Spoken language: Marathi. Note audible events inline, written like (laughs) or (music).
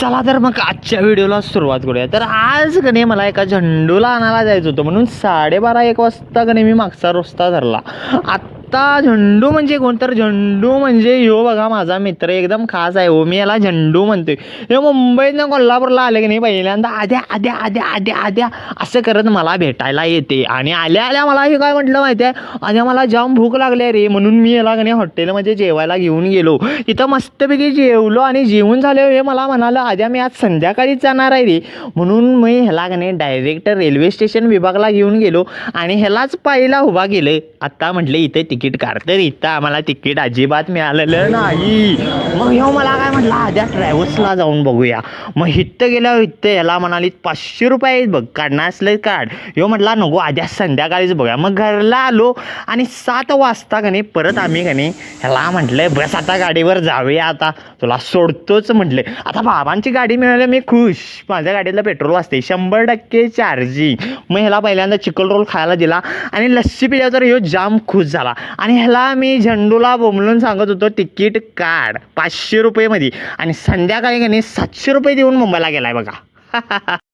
चला तर मग आजच्या व्हिडिओला सुरुवात करूया. तर आज का मला एका झेंडूला आणायला जायचं होतं. म्हणून साडेबारा एक वाजता का मी मागचा रस्ता धरला. आत्ता झंडू म्हणजे कोण? तर झेंडू म्हणजे ह्यो बघा माझा मित्र एकदम खास आहे. हो मी याला झंडू म्हणतोय. हे मुंबईतनं कोल्हापूरला आले की नाही? पहिल्यांदा आद्या आद्या आद्या आद्या आद्या असं करत मला भेटायला येते. आणि आल्या आल्या मला हे काय म्हटलं माहिती आहे? आद्या मला जाम भूक लागली रे. म्हणून मी याला का नाही हॉटेलमध्ये जेवायला घेऊन गेलो. इथं मस्तपैकी जेवलो आणि जेवून झाले हे मला म्हणालं आद्या मी आज संध्याकाळीच जाणार आहे रे. म्हणून मी ह्याला का नाही डायरेक्ट रेल्वे स्टेशन विभागला घेऊन गेलो. आणि ह्यालाच पहिला उभा केलं आत्ता म्हटलं इथे तिकीट तिकीट तर इथं. आम्हाला तिकीट अजिबात मिळालेलं नाही. मग ह्यो मला काय म्हटलं? आद्या ट्रॅव्हल्सला जाऊन बघूया. मग इथं गेल्यावर इथं याला म्हणाली पाचशे रुपये बघ काढणार असलं काढ. ह्यो म्हटला नको आद्या संध्याकाळीच बघूया. मग घरला आलो आणि सात वाजता का परत आम्ही का ह्याला म्हटलं बस आता गाडीवर जाऊया आता. तुला सोडतोच म्हटले. आता बाबांची गाडी मिळाली मी खुश. माझ्या गाडीतलं पेट्रोल वाचते शंभर टक्के चार्जिंग. मग ह्याला पहिल्यांदा चिकन रोल खायला दिला आणि लस्सी पिल्यावर ह्यो जाम खुश झाला. आणि ह्याला मी झेंडूला बोंबलून सांगत होतो तिकीट काढ. पाचशे रुपयेमध्ये. आणि संध्याकाळी का नाही सातशे रुपये देऊन मुंबईला गेलाय बघा. (laughs)